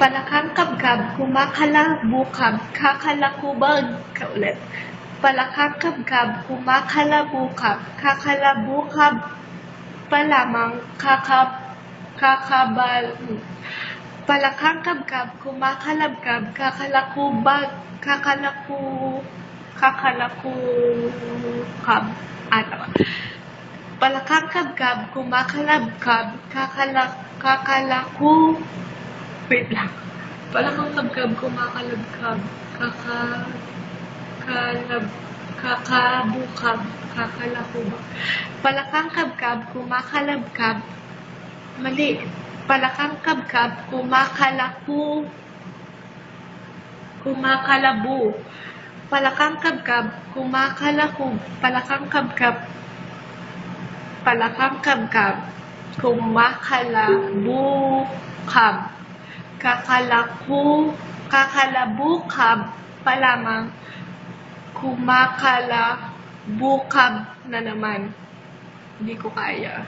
Palakang kabkab, kumakalabukab, kakalakubag. Kaulit. Palakang kabkab, kumakalabukab, kakalabukab pa lamang kakab, kakabal. Palakang kabkab, kumakalabkab, kakalakubag, kakalaku, kakalakukab. Ah, tama. Palakang kabkab, kumakalabkab, kakalak, kakalaku, wait lang. Palakang kabkab, kumakalabkab, kaka, kalab, kakabukab, kakalakubag. Palakang kabkab, kumakalabkab, mali. Palakang kabkab, kumakalaku, kumakalabu. Palakang kabkab, kumakalaku. Palakang kabkab, palakang kabkab, kumakalabukab. Kakalaku, kakalabukab pa lamang, kumakalabukab na naman. Hindi ko kaya.